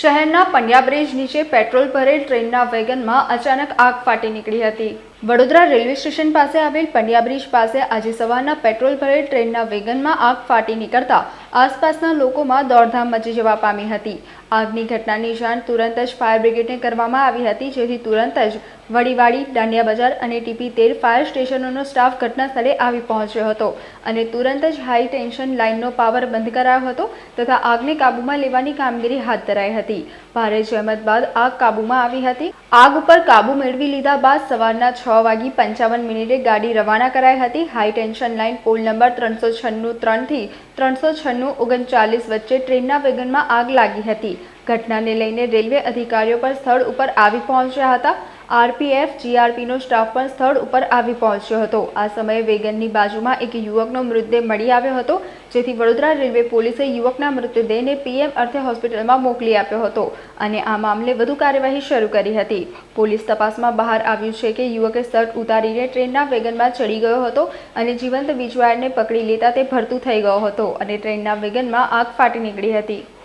શહેરના પંડ્યા બ્રિજ નીચે પેટ્રોલ ભરેલ ટ્રેનના વેગનમાં અચાનક આગ ફાટી નીકળી હતી. વડોદરા રેલવે સ્ટેશન પાસે આવેલ પંડ્યા બ્રિજ પાસે આજે સવારના પેટ્રોલ ભરેલ ટ્રેનના વેગનમાં આગ ફાટી નીકળતા આસપાસના લોકોમાં દોડધામ મચી જવા પામી હતી. આગની ઘટનાની જાણ તુરંત જ ફાયર બ્રિગેડને કરવામાં આવી હતી, જેથી તુરંત જ વડીવાડી, દાંડિયા બજાર અને ટીપી તેર ફાયર સ્ટેશનોનો સ્ટાફ ઘટના સ્થળે આવી પહોંચ્યો હતો અને તુરંત જ હાઈ ટેન્શન લાઇનનો પાવર બંધ કરાયો હતો તથા આગને કાબૂમાં લેવાની કામગીરી હાથ ધરાઈ હતી. ભારે જહેમત બાદ આગ કાબૂમાં આવી હતી. આગ ઉપર કાબૂ મેળવી લીધા બાદ સવારના છ વાગી પંચાવન મિનિટે ગાડી રવાના કરાઈ હતી. High tension line pole number ત્રણસો છન્નું ત્રણથી ત્રણસો છન્નું ઓગણચાલીસ વચ્ચે ટ્રેનના વેગનમાં આગ લાગી હતી. ઘટનાને લઈને રેલવે અધિકારીઓ પણ સ્થળ ઉપર આવી પહોંચ્યા હતા. આરપીએફ, જીઆરપીનો સ્ટાફ પણ સ્થળ ઉપર આવી પહોંચ્યો હતો. આ સમયે વેગનની બાજુમાં એક યુવકનો મૃતદેહ મળી આવ્યો હતો, જેથી વડોદરા રેલવે પોલીસે યુવકના મૃતદેહને પીએમ અર્થે હોસ્પિટલમાં મોકલી આપ્યો હતો અને આ મામલે વધુ કાર્યવાહી શરૂ કરી હતી. પોલીસ તપાસમાં બહાર આવ્યું છે કે યુવકે શર્ટ ઉતારીને ટ્રેનના વેગનમાં ચડી ગયો હતો અને જીવંત વીજવાયરને પકડી લેતા તે ભરતું થઈ ગયો હતો અને ટ્રેનના વેગનમાં આગ ફાટી નીકળી હતી.